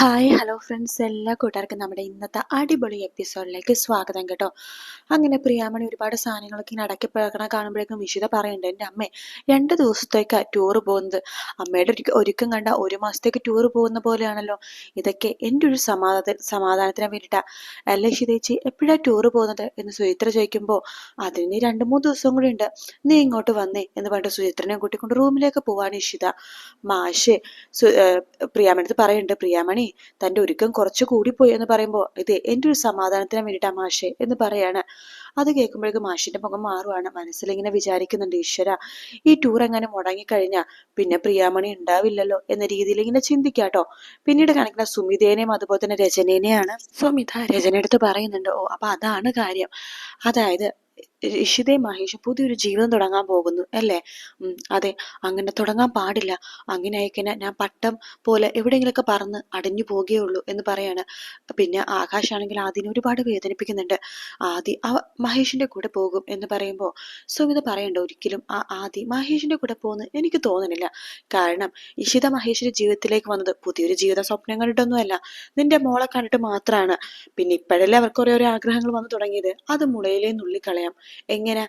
Hi hello friends എല്ലാ കൂട്ടുകാർക്കും നമ്മുടെ ഇന്നത്തെ അടിപൊളി എപ്പിസോഡിലേക്ക് സ്വാഗതം കേട്ടോ. അങ്ങനെ പ്രിയാമണി ഒരുപാട് സാധനങ്ങളൊക്കെ ഇങ്ങനെ അടക്കി പിഴക്കണ കാണുമ്പോഴേക്കും വിശുദ്ധ പറയുന്നുണ്ട് എന്റെ അമ്മേ രണ്ട് ദിവസത്തേക്കാണ് ടൂർ പോകുന്നത്. അമ്മയുടെ ഒരു ഒരുക്കം കണ്ട ഒരു മാസത്തേക്ക് ടൂർ പോകുന്ന പോലെയാണല്ലോ. ഇതൊക്കെ എന്റെ ഒരു സമാധാന സമാധാനത്തിന് വേണ്ടിയിട്ടാണ് അല്ലേ ശിതേച്ചി എപ്പോഴാണ് ടൂർ പോകുന്നത്? എന്ന് സുചിത്ര ചോദിക്കുമ്പോൾ അതിന് രണ്ട് മൂന്ന് ദിവസം കൂടി ഉണ്ട്. നീ ഇങ്ങോട്ട് വന്നേ എന്ന് പറഞ്ഞിട്ട് സുചിത്രനെ കൂട്ടിക്കൊണ്ട് റൂമിലേക്ക് പോവാണ് ഇഷിത മാഷ് പ്രിയാമണത്ത് പറയുന്നുണ്ട് പ്രിയാമണി തന്റെ ഒരുക്കം കുറച്ച് കൂടിപ്പോയി എന്ന് പറയുമ്പോൾ ഇത് എന്റെ ഒരു സമാധാനത്തിന് വേണ്ടിയിട്ടാ മാഷെ എന്ന് പറയാണ്. അത് കേൾക്കുമ്പോഴേക്കും മാഷിന്റെ മുഖം മാറുവാണ്. മനസ്സിലിങ്ങനെ വിചാരിക്കുന്നുണ്ട് ഈശ്വര ഈ ടൂർ എങ്ങനെ മുടങ്ങിക്കഴിഞ്ഞാൽ പിന്നെ പ്രിയാമണി ഉണ്ടാവില്ലല്ലോ എന്ന രീതിയിൽ ഇങ്ങനെ ചിന്തിക്കാട്ടോ. പിന്നീട് കാണിക്കുന്ന സുമിതേനെയും അതുപോലെ തന്നെ രചനേനെയാണ് സുമിത രചനയെടുത്ത് പറയുന്നുണ്ട് ഓ അപ്പൊ അതാണ് കാര്യം. അതായത് ഇഷിതയും മഹേഷ് പുതിയൊരു ജീവിതം തുടങ്ങാൻ പോകുന്നു അല്ലേ? അതെ അങ്ങനെ തുടങ്ങാൻ പാടില്ല. അങ്ങനെ ഞാൻ പട്ടം പോലെ എവിടെയെങ്കിലൊക്കെ പറന്ന് അടഞ്ഞു ഉള്ളൂ എന്ന് പറയാണ്. പിന്നെ ആകാശാണെങ്കിൽ ആദ്യം ഒരുപാട് വേദനിപ്പിക്കുന്നുണ്ട്. ആദി ആ മഹേഷിന്റെ കൂടെ പോകും എന്ന് പറയുമ്പോൾ സുമിത പറയണ്ട ഒരിക്കലും. ആ ആദി മഹേഷിന്റെ കൂടെ പോകുന്നു എനിക്ക് തോന്നുന്നില്ല കാരണം ഇഷിത മഹേഷിന്റെ ജീവിതത്തിലേക്ക് വന്നത് പുതിയൊരു ജീവിത സ്വപ്നം കണ്ടിട്ടൊന്നുമല്ല നിന്റെ മോളെ കണ്ടിട്ട് മാത്രമാണ് പിന്നെ ഇപ്പോഴല്ലേ അവർക്ക് ഓരോ ആഗ്രഹങ്ങൾ വന്നു തുടങ്ങിയത്? അത് മുളയിലേ നുള്ളിക്കളയാം. എങ്ങനെ?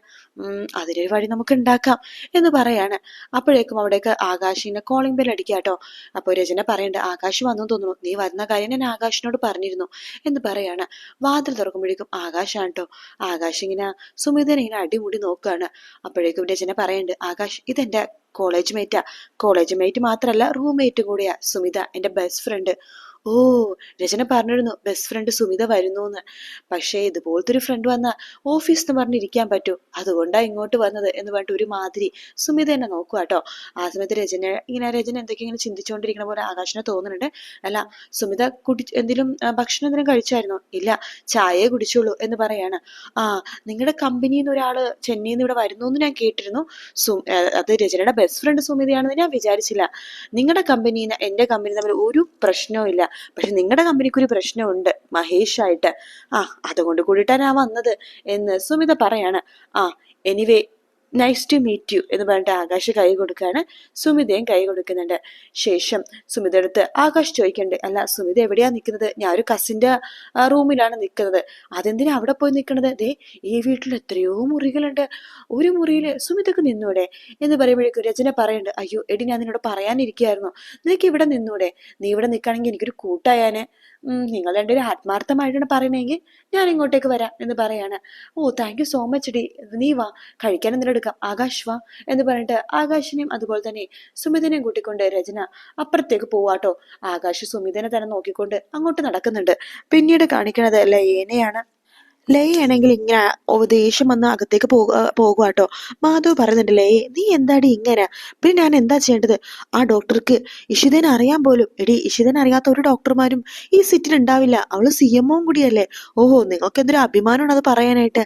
അതിനൊരു വഴി നമുക്ക് ഉണ്ടാക്കാം എന്ന് പറയാണ്. അപ്പോഴേക്കും അവിടേക്ക് ആകാശിനെ കോളിംഗ് ബെൽ അടിക്കാട്ടോ അപ്പോൾ രചന പറയണ്ട ആകാശ് വന്നു തോന്നുന്നു. നീ വരുന്ന കാര്യം ഞാൻ ആകാശിനോട് പറഞ്ഞിരുന്നു എന്ന് പറയാണ്. വാതിൽ തുറക്കുമ്പോഴേക്കും ആകാശാണ് കേട്ടോ. ആകാശ് ഇങ്ങനെ സുമിതനെ ഇങ്ങനെ അടിമുടി നോക്കുകയാണ്. അപ്പോഴേക്കും രചന പറയണ്ട് ആകാശ് ഇതെന്റെ കോളേജ് മേറ്റാ കോളേജ് മേറ്റ് മാത്രല്ല റൂംമേറ്റ് കൂടിയാ സുമിത എന്റെ ബെസ്റ്റ് ഫ്രണ്ട് ഓ രചന പറഞ്ഞിരുന്നു ബെസ്റ്റ് ഫ്രണ്ട് സുമിത വരുന്നു എന്ന് പക്ഷേ ഇതുപോലത്തെ ഒരു ഫ്രണ്ട് വന്ന ഓഫീസ് എന്ന് പറഞ്ഞിരിക്കാൻ പറ്റൂ. അതുകൊണ്ടാ ഇങ്ങോട്ട് വന്നത് എന്ന് പറഞ്ഞിട്ട് ഒരു മാതിരി സുമിത എന്നെ നോക്കുക കേട്ടോ ആ സമയത്ത് രചന ഇങ്ങനെ രചന എന്തൊക്കെ ഇങ്ങനെ ചിന്തിച്ചുകൊണ്ടിരിക്കണ പോലെ ആകാശനെ തോന്നുന്നുണ്ട്. അല്ല സുമിത കുടി എന്തെങ്കിലും ഭക്ഷണം എന്തെങ്കിലും കഴിച്ചായിരുന്നോ? ഇല്ല ചായയെ കുടിച്ചുള്ളൂ എന്ന് പറയാണ്. ആ നിങ്ങളുടെ കമ്പനിയിൽ നിന്ന് ഒരാൾ ചെന്നൈയിൽ നിന്ന് ഇവിടെ വരുന്നു എന്ന് ഞാൻ കേട്ടിരുന്നു. സു അത് രചനയുടെ ഫ്രണ്ട് സുമിതയാണെന്ന് ഞാൻ വിചാരിച്ചില്ല. നിങ്ങളുടെ കമ്പനിയിൽ നിന്ന് എന്റെ കമ്പനി തമ്മിൽ ഒരു പ്രശ്നവും ഇല്ല. പക്ഷെ നിങ്ങളുടെ കമ്പനിക്ക് ഒരു പ്രശ്നമുണ്ട് മഹേഷ് ആയിട്ട് ആ അതുകൊണ്ട് കൂടിയിട്ടാണ് ഞാൻ വന്നത് എന്ന് സുമിത പറയാണ്. ആ anyway nice to meet you എന്ന് പറഞ്ഞിട്ട് ആകാശ് കൈ കൊടുക്കുകയാണ്. സുമിതയും കൈ കൊടുക്കുന്നുണ്ട്. ശേഷം സുമിത അടുത്ത് ആകാശ് ചോദിക്കണ്ട് അല്ല സുമിത എവിടെയാണ് നിൽക്കുന്നത്? ഞാൻ ഒരു കസിന്റെ റൂമിലാണ് നിൽക്കുന്നത്. അതെന്തിനാ അവിടെ പോയി നിൽക്കുന്നത്? ദേ ഈ വീട്ടിൽ എത്രയോ മുറികളുണ്ട്. ഒരു മുറിയിൽ സുമിതക്ക് നിന്നൂടെ? എന്ന് പറയുമ്പോഴേക്കും രചന പറയുന്നുണ്ട്. അയ്യോ എടി ഞാൻ നിന്നോട് പറയാനിരിക്കുകയായിരുന്നു. നിനക്ക് ഇവിടെ നിന്നൂടെ? നീ ഇവിടെ നിൽക്കുകയാണെങ്കിൽ എനിക്കൊരു കൂട്ടായാനെ. നിങ്ങൾ രണ്ടുപേരും ആത്മാർത്ഥമായിട്ടാണ് പറയുന്നതെങ്കിൽ ഞാൻ ഇങ്ങോട്ടേക്ക് വരാം എന്ന് പറയാണ്. Oh thank you so much ഡി നീ വാ. കഴിക്കാൻ എന്തെങ്കിലും എടുക്കാം ആകാശ് വാ എന്ന് പറഞ്ഞിട്ട് ആകാശിനെയും അതുപോലെ തന്നെ സുമിതനെയും കൂട്ടിക്കൊണ്ട് രചന അപ്പുറത്തേക്ക് പോവാട്ടോ ആകാശ് സുമിതനെ തന്നെ നോക്കിക്കൊണ്ട് അങ്ങോട്ട് നടക്കുന്നുണ്ട്. പിന്നീട് കാണിക്കണത് ലയേനെയാണ്. ലയാണെങ്കിൽ ഇങ്ങനെ ദേഷ്യം വന്ന് അകത്തേക്ക് പോകുക കേട്ടോ മാധവ് പറയുന്നുണ്ട് ലയെ നീ എന്താടി ഇങ്ങനെ? പിന്നെ ഞാൻ എന്താ ചെയ്യേണ്ടത്? ആ ഡോക്ടർക്ക് ഇഷിതനെ അറിയാൻ പോലും എടി ഇഷിതനെ അറിയാത്ത ഒരു ഡോക്ടർമാരും ഈ സിറ്റിൽ ഉണ്ടാവില്ല. അവൾ സി എം ഒയും കൂടിയല്ലേ. ഓഹോ നിങ്ങൾക്ക് എന്തൊരു അഭിമാനമാണ് അത് പറയാനായിട്ട്.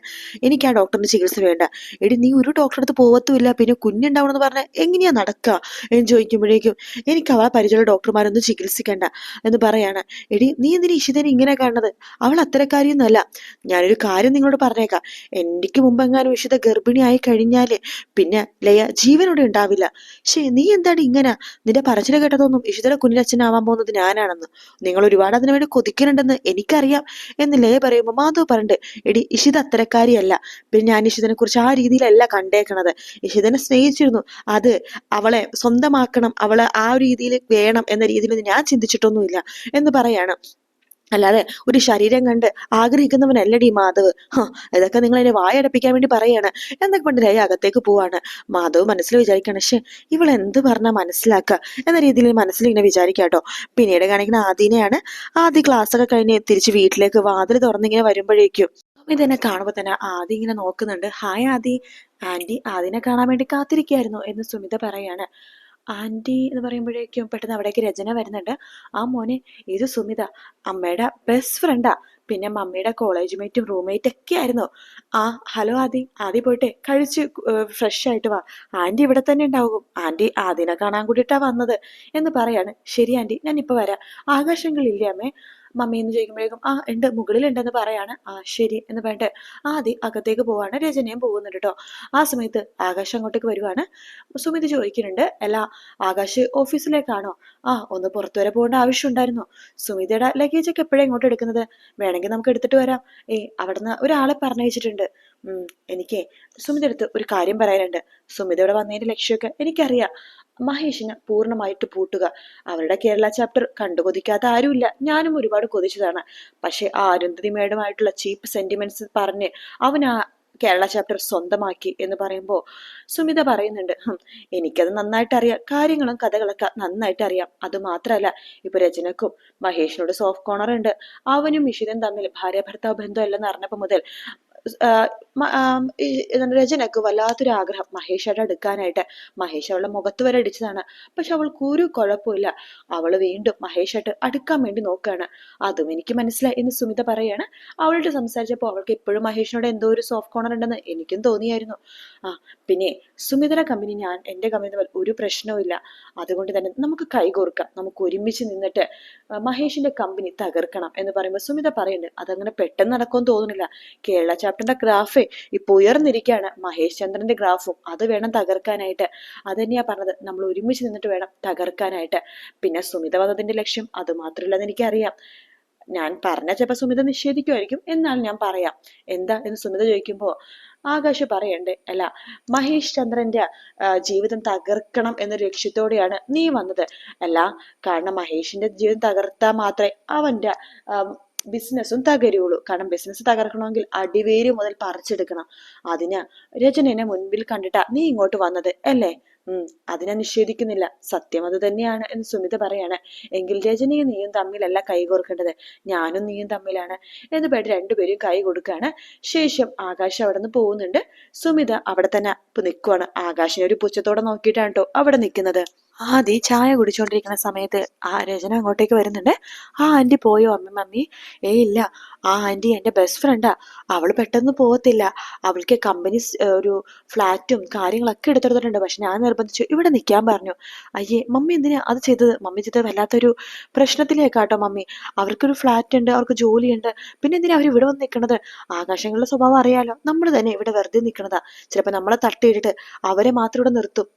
എനിക്ക് ആ ഡോക്ടറിന് ചികിത്സ വേണ്ട. എടി നീ ഒരു ഡോക്ടറെ അടുത്ത് പോവത്തുമില്ല. പിന്നെ കുഞ്ഞുണ്ടാവണമെന്ന് പറഞ്ഞാൽ എങ്ങനെയാ നടക്കുക എന്ന് ചോദിക്കുമ്പോഴേക്കും എനിക്ക് അവളെ പരിചയമുള്ള ഡോക്ടർമാരൊന്നും ചികിത്സിക്കണ്ട എന്ന് പറയാണ്. എടി നീ എന്തിനാ ഇഷിതനെ ഇങ്ങനെ കാണുന്നത്? അവൾ അത്തരക്കാരിയൊന്നുമല്ല. ഞാനൊരു ഒരു കാര്യം നിങ്ങളോട് പറഞ്ഞേക്കാം. എനിക്ക് മുമ്പെങ്ങാനും വിശുദ്ധ ഗർഭിണിയായി കഴിഞ്ഞാൽ പിന്നെ ലയ ജീവനോടെ ഉണ്ടാവില്ല. ശേ നീ എന്താണ് ഇങ്ങനെ? നിന്റെ പറച്ചില കേട്ടതൊന്നും ഇഷിതയുടെ കുഞ്ഞിലച്ഛനാവാൻ പോകുന്നത് ഞാനാണെന്ന്. നിങ്ങൾ ഒരുപാട് അതിനു വേണ്ടി കൊതിക്കുന്നുണ്ടെന്ന് എനിക്കറിയാം എന്ന് ലയ പറയുമ്പോൾ മാധവ് പറഞ്ഞിട്ട് എടി ഇഷിത അത്തരക്കാരിയല്ല. പിന്നെ ഞാൻ ഇഷിതനെ കുറിച്ച് ആ രീതിയിലല്ല കണ്ടേക്കണത്. ഇഷിതനെ സ്നേഹിച്ചിരുന്നു. അത് അവളെ സ്വന്തമാക്കണം അവളെ ആ രീതിയിൽ വേണം എന്ന രീതിയിൽ ഞാൻ ചിന്തിച്ചിട്ടൊന്നുമില്ല എന്ന് പറയാണ്. അല്ലാതെ ഒരു ശരീരം കണ്ട് ആഗ്രഹിക്കുന്നവനല്ലടി മാധവ്. ഹാ ഇതൊക്കെ നിങ്ങൾ എന്നെ വായടപ്പിക്കാൻ വേണ്ടി പറയാണ്. എന്നൊക്കെ പണ്ട് രയ അകത്തേക്ക് പോവാണ്. മാധവ് മനസ്സിൽ വിചാരിക്കണം പക്ഷെ ഇവൾ എന്ത് പറഞ്ഞാൽ മനസ്സിലാക്കുക എന്ന രീതിയിൽ മനസ്സിൽ ഇങ്ങനെ വിചാരിക്കാട്ടോ പിന്നീട് കാണിക്കുന്ന ആദിനെയാണ് ആദ്യ ക്ലാസ് ഒക്കെ കഴിഞ്ഞ് തിരിച്ച് വീട്ടിലേക്ക് വാതിൽ തുറന്നിങ്ങനെ വരുമ്പോഴേക്കും ഇതെന്നെ കാണുമ്പോൾ തന്നെ ആദി ഇങ്ങനെ നോക്കുന്നുണ്ട്. ഹായ് ആദി. ആന്റി ആദിനെ കാണാൻ വേണ്ടി കാത്തിരിക്കായിരുന്നു എന്ന് സുമിത പറയാണ്. ആന്റി എന്ന് പറയുമ്പോഴേക്കും പെട്ടെന്ന് അവിടേക്ക് രചന വരുന്നുണ്ട്. ആ മോനെ ഇത് സുമിത അമ്മയുടെ ബെസ്റ്റ് ഫ്രണ്ടാ പിന്നെ മമ്മിയുടെ കോളേജ് മേറ്റും റൂംമേറ്റ് ഒക്കെ ആയിരുന്നു. ആ ഹലോ ആദി ആദി പോയിട്ട് കഴിച്ച് ഫ്രഷ് ആയിട്ട് വാ. ആന്റി ഇവിടെ തന്നെ ഉണ്ടാവും. ആന്റി ആദിനെ കാണാൻ കൂടിയിട്ടാ വന്നത് എന്ന് പറയാണ്. ശരി ആന്റി ഞാൻ ഇപ്പൊ വരാം. ആകാശങ്ങളില്ലേ അമ്മേ? മമ്മി എന്ന് ചോദിക്കുമ്പോഴേക്കും ആ ഉണ്ട് മുകളിലുണ്ടെന്ന് പറയാണ്. ആ ശരി എന്ന് പറഞ്ഞിട്ട് ആദ്യം അകത്തേക്ക് പോവാണ്. രചനയും പോകുന്നുണ്ട് കേട്ടോ ആ സമയത്ത് ആകാശ് അങ്ങോട്ടേക്ക് വരുവാണ്. സുമിത് ചോദിക്കുന്നുണ്ട് അല്ല ആകാശ് ഓഫീസിലേക്കാണോ? ആ ഒന്ന് പുറത്തു വരെ പോകേണ്ട ആവശ്യമുണ്ടായിരുന്നു സുമിതയുടെ ലഗേജ് ഒക്കെ എപ്പോഴും ഇങ്ങോട്ട് എടുക്കുന്നത്? വേണമെങ്കിൽ നമുക്ക് എടുത്തിട്ട് വരാം. ഏ അവിടുന്ന് ഒരാളെ പറഞ്ഞയച്ചിട്ടുണ്ട്. ഉം എനിക്ക് സുമിത അടുത്ത് ഒരു കാര്യം പറയാനുണ്ട്. ഇവിടെ വന്നതിന്റെ ലക്ഷ്യമൊക്കെ എനിക്കറിയാം. മഹേഷിന് പൂർണമായിട്ട് പൂട്ടുക. അവരുടെ കേരള ചാപ്റ്റർ കണ്ടുകൊതിക്കാത്ത ആരുമില്ല. ഞാനും ഒരുപാട് കൊതിച്ചതാണ്. പക്ഷെ ആ അരുന്ധതി മേഡമായിട്ടുള്ള ചീപ്പ് സെന്റിമെന്റ്സ് പറഞ്ഞ് അവൻ ആ കേരള ചാപ്റ്റർ സ്വന്തമാക്കി എന്ന് പറയുമ്പോൾ സുമിത പറയുന്നുണ്ട് എനിക്കത് നന്നായിട്ട് അറിയാം കാര്യങ്ങളും കഥകളൊക്കെ നന്നായിട്ട് അറിയാം അത് മാത്രമല്ല ഇപ്പൊ രചനക്കും മഹേഷിനോട് സോഫ്റ്റ് കോർണർ ഉണ്ട്. അവനും ഇഷിതൻ തമ്മിൽ ഭാര്യ ഭർത്താവ് ബന്ധമല്ലെന്ന് അറിഞ്ഞപ്പോൾ മുതൽ രചനക്ക് വല്ലാത്തൊരു ആഗ്രഹം മഹേഷയുടെ എടുക്കാനായിട്ട് മഹേഷ് അവളുടെ മുഖത്ത് വരെ അടിച്ചതാണ്. പക്ഷെ അവൾക്ക് ഒരു കുഴപ്പമില്ല അവൾ വീണ്ടും മഹേഷായിട്ട് അടുക്കാൻ വേണ്ടി നോക്കുകയാണ്. അതും എനിക്ക് മനസ്സിലായി എന്ന് സുമിത പറയാണ്. അവളോട് സംസാരിച്ചപ്പോൾ അവൾക്ക് എപ്പോഴും മഹേഷിനോട് എന്തോ ഒരു സോഫ്റ്റ് കോർണർ ഉണ്ടെന്ന് എനിക്കും തോന്നിയായിരുന്നു. ആ പിന്നെ സുമിതയുടെ കമ്പനി ഞാൻ എന്റെ കമ്പനി തമ്മിൽ ഒരു പ്രശ്നവും അതുകൊണ്ട് തന്നെ നമുക്ക് കൈകോർക്കാം നമുക്ക് ഒരുമിച്ച് നിന്നിട്ട് മഹേഷിന്റെ കമ്പനി തകർക്കണം എന്ന് പറയുമ്പോൾ സുമിത പറയുന്നുണ്ട്. അതങ്ങനെ പെട്ടെന്ന് നടക്കുമെന്ന് തോന്നുന്നില്ല. കേരള ചാപ്റ്ററിന്റെ ഗ്രാഫേ ഇപ്പൊ ഉയർന്നിരിക്കുകയാണ്. മഹേഷ് ചന്ദ്രന്റെ ഗ്രാഫും അത് വേണം തകർക്കാനായിട്ട്. അത് തന്നെയാ പറഞ്ഞത്. നമ്മൾ ഒരുമിച്ച് നിന്നിട്ട് വേണം തകർക്കാനായിട്ട്. പിന്നെ സുമിത വന്നതിന്റെ ലക്ഷ്യം അത് മാത്രമല്ലെന്ന് എനിക്കറിയാം. ഞാൻ പറഞ്ഞ ചിലപ്പോൾ സുമിത നിഷേധിക്കുമായിരിക്കും. എന്നാൽ ഞാൻ പറയാം. എന്താ എന്ന് സുമിത ചോദിക്കുമ്പോൾ ആകാശ് പറയണ്ടേ? അല്ല മഹേഷ് ചന്ദ്രന്റെ ജീവിതം തകർക്കണം എന്ന ലക്ഷ്യത്തോടെയാണ് നീ വന്നത്. അല്ല കാരണം മഹേഷിന്റെ ജീവിതം തകർത്താൽ മാത്രമേ അവന്റെ ബിസിനസ്സും തകരുള്ളൂ. കാരണം ബിസിനസ് തകർക്കണമെങ്കിൽ അടിവേര് മുതൽ പറിച്ചെടുക്കണം. അതിന് രചനനെ മുൻപിൽ കണ്ടിട്ടാ നീ ഇങ്ങോട്ട് വന്നത് അല്ലേ? ഉം അതിനെ നിഷേധിക്കുന്നില്ല. സത്യം അത് തന്നെയാണ് എന്ന് സുമിത പറയാണ്. എങ്കിൽ രജനിയും നീയും തമ്മിലല്ല കൈ കോർക്കേണ്ടത്. ഞാനും നീയും തമ്മിലാണ് എന്ന് പേട്ട് രണ്ടുപേരും കൈ കൊടുക്കുകയാണ് ശേഷം ആകാശ് അവിടെ നിന്ന് പോകുന്നുണ്ട്. സുമിത അവിടെ തന്നെ നിൽക്കുവാണ് ആകാശിനെ ഒരു പുച്ഛത്തോടെ നോക്കിയിട്ടാണ് കേട്ടോ അവിടെ നിൽക്കുന്നത് ആദി ചായ കുടിച്ചോണ്ടിരിക്കുന്ന സമയത്ത് ആ രചന അങ്ങോട്ടേക്ക് വരുന്നുണ്ട്. ആ ആന്റി പോയോ? അമ്മ മമ്മി. ഏയ് ഇല്ല. ആ ആന്റി എന്റെ ബെസ്റ്റ് ഫ്രണ്ടാ അവൾ പെട്ടെന്ന് പോകത്തില്ല അവൾക്ക് കമ്പനി ഒരു ഫ്ലാറ്റും കാര്യങ്ങളൊക്കെ എടുത്തെടുത്തിട്ടുണ്ട്. പക്ഷെ ഞാൻ നിർബന്ധിച്ചു. ഇവിടെ നിൽക്കാൻ പറഞ്ഞു. അയ്യേ മമ്മി എന്തിനാ അത് ചെയ്തത്? മമ്മി ചെയ്തത് വല്ലാത്തൊരു പ്രശ്നത്തിലേക്കാട്ടോ മമ്മി. അവർക്കൊരു ഫ്ലാറ്റ് ഉണ്ട് അവർക്ക് ജോലിയുണ്ട്. പിന്നെ എന്തിനാ അവർ ഇവിടെ വന്ന് നിൽക്കുന്നത് ആകാശങ്ങളുടെ സ്വഭാവം അറിയാലോ. നമ്മൾ തന്നെ ഇവിടെ വെറുതെ നിൽക്കണതാ ചിലപ്പോൾ നമ്മളെ തട്ടിയിട്ട് അവരെ മാത്രം ഇവിടെ നിർത്തും.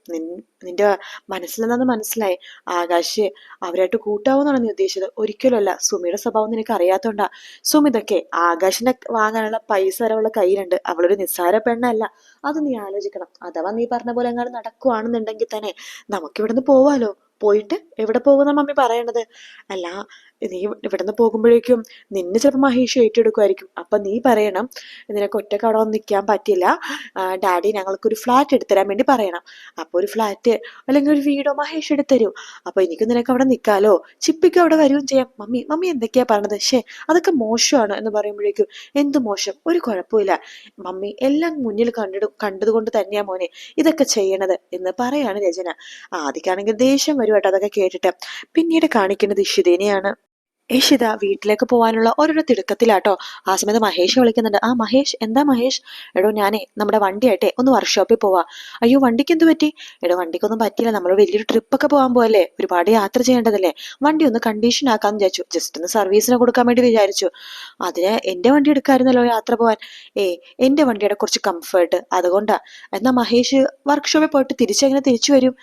നിന്റെ മനസ്സിലെന്നു മനസ്സിലായി. ആകാശ് അവരായിട്ട് കൂട്ടാവുന്നാണ് നീ ഉദ്ദേശിച്ചത്? ഒരിക്കലുമല്ല സുമിയുടെ സ്വഭാവം നിനക്ക് അറിയാത്തോണ്ടാ. സുമിതൊക്കെ ആകാശിനെ വാങ്ങാനുള്ള പൈസ വരെ കയ്യിലുണ്ട്. അവളൊരു നിസ്സാര പെണ്ണല്ല. അത് നീ ആലോചിക്കണം. അഥവാ നീ പറഞ്ഞ പോലെ എങ്ങാനും നടക്കുവാണെന്നുണ്ടെങ്കിൽ തന്നെ നമുക്കിവിടുന്ന് പോവാലോ. പോയിട്ട് എവിടെ പോകുന്ന മമ്മി പറയണത്? അല്ല നീ ഇവിടുന്ന് പോകുമ്പോഴേക്കും നിന്നെ ചിലപ്പോൾ മഹേഷ് ഏറ്റെടുക്കുമായിരിക്കും അപ്പം നീ പറയണം നിനക്ക് ഒറ്റയ്ക്ക് അവിടെ വന്ന് നിൽക്കാൻ പറ്റില്ല. ഡാഡി ഞങ്ങൾക്കൊരു ഫ്ലാറ്റ് എടുത്തരാൻ വേണ്ടി പറയണം. അപ്പോൾ ഒരു ഫ്ലാറ്റ് അല്ലെങ്കിൽ ഒരു വീടോ മഹേഷ് എടുത്തരും അപ്പോൾ എനിക്ക് നിനക്ക് അവിടെ നിൽക്കാലോ ചിപ്പിക്ക് അവിടെ വരികയും ചെയ്യാം. മമ്മി മമ്മി എന്തൊക്കെയാ പറഞ്ഞത് ശേ അതൊക്കെ മോശമാണ് എന്ന് പറയുമ്പോഴേക്കും എന്ത് മോശം? ഒരു കുഴപ്പമില്ല മമ്മി എല്ലാം മുന്നിൽ കണ്ടു കണ്ടതുകൊണ്ട് തന്നെയാ മോനെ ഇതൊക്കെ ചെയ്യണത് എന്ന് പറയാണ് രചന. ആദ്യക്കാണെങ്കിൽ ദേഷ്യം വരുവാട്ടോ അതൊക്കെ കേട്ടിട്ട്. പിന്നീട് കാണിക്കുന്നത് ഇഷിതേനെയാണ്. ഇഷിത വീട്ടിലേക്ക് പോകാനുള്ള ഓരോരോ തിടുക്കത്തിലാട്ടോ. ആ സമയത്ത് മഹേഷ് വിളിക്കുന്നുണ്ട്. ആ മഹേഷ് എന്താ മഹേഷ്? എടോ ഞാനേ നമ്മുടെ വണ്ടിയായിട്ടെ ഒന്ന് വർക്ക്ഷോപ്പിൽ പോവാ. അയ്യോ വണ്ടിക്ക് എന്ത് പറ്റി? എടോ വണ്ടിക്കൊന്നും പറ്റിയില്ല. നമ്മൾ വലിയൊരു ട്രിപ്പൊക്കെ പോകാൻ പോകല്ലേ ഒരുപാട് യാത്ര ചെയ്യേണ്ടതല്ലേ? വണ്ടി ഒന്ന് കണ്ടീഷൻ ആക്കാന്ന് വിചാരിച്ചു. ജസ്റ്റ് ഒന്ന് സർവീസിന് കൊടുക്കാൻ വേണ്ടി വിചാരിച്ചു. അതിന് എന്റെ വണ്ടി എടുക്കായിരുന്നല്ലോ യാത്ര പോവാൻ. ഏ എന്റെ വണ്ടിയുടെ കുറച്ച് കംഫേർട്ട് അതുകൊണ്ടാ. എന്നാ മഹേഷ് വർക്ക്ഷോപ്പിൽ പോയിട്ട് തിരിച്ചെങ്ങനെ തിരിച്ചു വരും?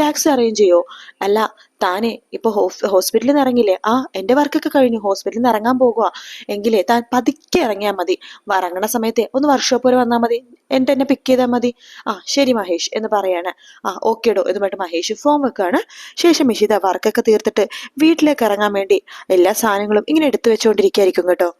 ടാക്സി അറേഞ്ച് ചെയ്യോ? അല്ല താനെ ഇപ്പൊ ഹോസ്പിറ്റലിൽ നിന്ന് ഇറങ്ങില്ലേ ആ എന്റെ വർക്കൊക്കെ കഴിഞ്ഞു. ഹോസ്പിറ്റലിൽ നിന്ന് ഇറങ്ങാൻ പോകുക എങ്കിലേ താൻ പതുക്കെ ഇറങ്ങിയാൽ മതി. ഇറങ്ങണ സമയത്തെ ഒന്ന് വർക്ക്ഷോപ്പ് വരെ വന്നാൽ മതി. എന്റെ എന്നെ പിക്ക് ചെയ്താൽ മതി. ആ ശരി മഹേഷ് എന്ന് പറയാണ്. ആ ഓക്കേടോ ഇതുമായിട്ട് മഹേഷ് ഫോം വെക്കുകയാണ് ശേഷം മിഷിത വർക്കൊക്കെ തീർത്തിട്ട് വീട്ടിലേക്ക് ഇറങ്ങാൻ വേണ്ടി എല്ലാ സാധനങ്ങളും ഇങ്ങനെ എടുത്തു വെച്ചുകൊണ്ടിരിക്കുകയായിരിക്കും കേട്ടോ.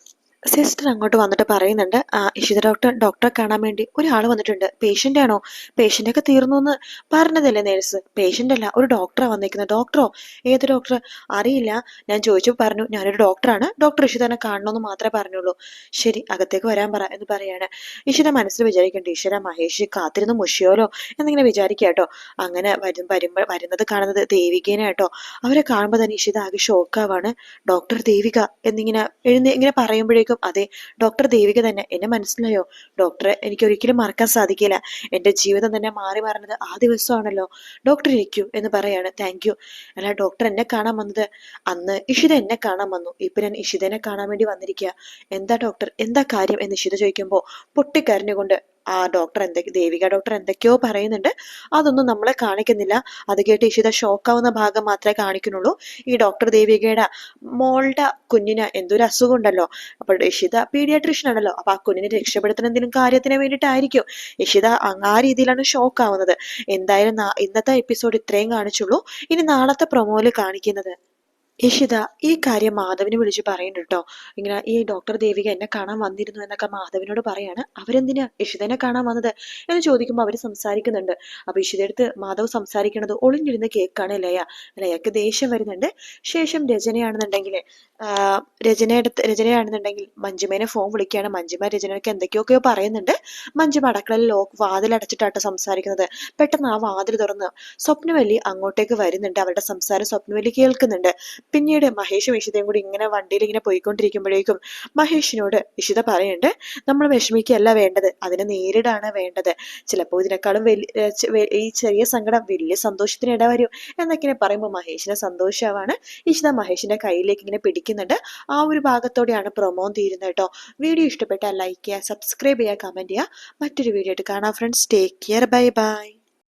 സിസ്റ്റർ അങ്ങോട്ട് വന്നിട്ട് പറയുന്നുണ്ട് ഇഷിത ഡോക്ടർ ഡോക്ടറെ കാണാൻ വേണ്ടി ഒരാൾ വന്നിട്ടുണ്ട്. പേഷ്യന്റ് ആണോ? പേഷ്യന്റ് ഒക്കെ തീർന്നു എന്ന് പറഞ്ഞതല്ലേ നേഴ്സ്? പേഷ്യന്റ് അല്ല ഒരു ഡോക്ടറാണ് വന്നിരിക്കുന്നത്. ഡോക്ടറോ? ഏത് ഡോക്ടർ അറിയില്ല. ഞാൻ ചോദിച്ചു പറഞ്ഞു ഞാനൊരു ഡോക്ടറാണ്. ഡോക്ടർ ഇഷിതനെ കാണണമെന്ന് മാത്രമേ പറഞ്ഞുള്ളൂ. ശരി അകത്തേക്ക് വരാൻ പറ എന്ന് പറയാണ്. ഇഷിത മനസ്സിൽ വിചാരിക്കേണ്ട ഈശ്വര മഹേഷ് കാത്തിരുന്ന് മുഷിയോലോ എന്നിങ്ങനെ വിചാരിക്കുക കേട്ടോ. അങ്ങനെ വരും വരുമ്പോൾ വരുന്നത് കാണുന്നത് ദേവികേനെ കേട്ടോ. അവരെ കാണുമ്പോൾ തന്നെ ഇഷിത ആകെ ഷോക്കാവാണ് ഡോക്ടർ ദേവിക എന്നിങ്ങനെ എഴുന്നേ ഇങ്ങനെ പറയുമ്പോഴേക്കും പറയുമ്പോഴേക്കും അതെ. ഡോക്ടർ ദേവിക തന്നെ. എന്നെ മനസ്സിലായോ? ഡോക്ടറെ എനിക്ക് ഒരിക്കലും മറക്കാൻ സാധിക്കില്ല. എന്റെ ജീവിതം തന്നെ മാറി മാറുന്നത് ആ ദിവസമാണല്ലോ. ഡോക്ടർ ഇരിക്കൂ എന്ന് പറയാണ്. താങ്ക് യു അല്ല ഡോക്ടർ എന്നെ കാണാൻ വന്നത്? അന്ന് ഇഷിത എന്നെ കാണാൻ വന്നു. ഇപ്പൊ ഞാൻ ഇഷിതനെ കാണാൻ വേണ്ടി വന്നിരിക്കുക എന്താ ഡോക്ടർ? എന്താ കാര്യം? എന്ന് ഇഷിത ചോദിക്കുമ്പോൾ പൊട്ടിക്കരഞ്ഞുകൊണ്ട് ആ ഡോക്ടർ എന്തൊക്കെ ദേവിക ഡോക്ടർ എന്തൊക്കെയോ പറയുന്നുണ്ട്. അതൊന്നും നമ്മളെ കാണിക്കുന്നില്ല. അത് കേട്ട് ഇഷിത ഷോക്കാവുന്ന ഭാഗം മാത്രമേ കാണിക്കുന്നുള്ളൂ. ഈ ഡോക്ടർ ദേവികയുടെ മോളുടെ കുഞ്ഞിന് എന്തൊരു അസുഖം ഉണ്ടല്ലോ അപ്പോൾ ഇഷിത പീഡിയാട്രീഷ്യൻ ആണല്ലോ. അപ്പൊ ആ കുഞ്ഞിനെ രക്ഷപ്പെടുത്തുന്ന എന്തെങ്കിലും കാര്യത്തിന് വേണ്ടിയിട്ടായിരിക്കും. ഇഷിത ആ രീതിയിലാണ് ഷോക്ക് ആവുന്നത്. എന്തായാലും ഇന്നത്തെ എപ്പിസോഡ് ഇത്രയും കാണിച്ചുള്ളൂ. ഇനി നാളത്തെ പ്രൊമോയിൽ കാണിക്കുന്നത്. ഇഷിത ഈ കാര്യം മാധവിന് വിളിച്ച് പറയുന്നുണ്ട് കേട്ടോ ഇങ്ങനെ ഈ ഡോക്ടർ ദേവിക എന്നെ കാണാൻ വന്നിരുന്നു എന്നൊക്കെ മാധവിനോട് പറയാണ്. അവരെന്തിനാ ഇഷിതനെ കാണാൻ വന്നത് എന്ന് ചോദിക്കുമ്പോൾ അവർ സംസാരിക്കുന്നുണ്ട്. അപ്പൊ ഇഷിതടുത്ത് മാധവ് സംസാരിക്കണത് ഒളിഞ്ഞിരുന്ന കേക്കാണ് ലയ. ലയക്ക് ദേഷ്യം വരുന്നുണ്ട്. ശേഷം രചനയാണെന്നുണ്ടെങ്കിൽ രചനയെടുത്ത് രചനയാണെന്നുണ്ടെങ്കിൽ മഞ്ജുമേനെ ഫോൺ വിളിക്കുകയാണ്. മഞ്ജുമ രചനയ്ക്ക് എന്തൊക്കെയൊക്കെയോ പറയുന്നുണ്ട്. മഞ്ജുമ അടക്കളയിൽ ലോക്ക് വാതിലടച്ചിട്ടാട്ടോ സംസാരിക്കുന്നത്. പെട്ടെന്ന് ആ വാതിൽ തുറന്ന് സ്വപ്നവല്ലി അങ്ങോട്ടേക്ക് വരുന്നുണ്ട്. അവരുടെ സംസാരം സ്വപ്നവല്ലി കേൾക്കുന്നുണ്ട്. പിന്നീട് മഹേഷും ഇഷിതയും കൂടി ഇങ്ങനെ വണ്ടിയിൽ ഇങ്ങനെ പോയിക്കൊണ്ടിരിക്കുമ്പോഴേക്കും മഹേഷിനോട് ഇഷിത പറയുന്നുണ്ട് നമ്മൾ വിഷമിക്കുകയല്ല വേണ്ടത് അതിനെ നേരിടാണ് വേണ്ടത്. ചിലപ്പോൾ ഇതിനേക്കാളും വലിയ ഈ ചെറിയ സങ്കടം വലിയ സന്തോഷത്തിന് ഇട വരും എന്നൊക്കെ പറയുമ്പോൾ മഹേഷിന് സന്തോഷമാണ് ഇഷിത മഹേഷിന്റെ കയ്യിലേക്ക് ഇങ്ങനെ പിടിക്കുന്നുണ്ട്. ആ ഒരു ഭാഗത്തോടെയാണ് പ്രൊമോ തീരുന്നത് കേട്ടോ. വീഡിയോ ഇഷ്ടപ്പെട്ടാൽ ലൈക്ക് ചെയ്യുക സബ്സ്ക്രൈബ് ചെയ്യുക കമന്റ് ചെയ്യുക. മറ്റൊരു വീഡിയോ ആയിട്ട് കാണാം friends. Take care. Bye bye.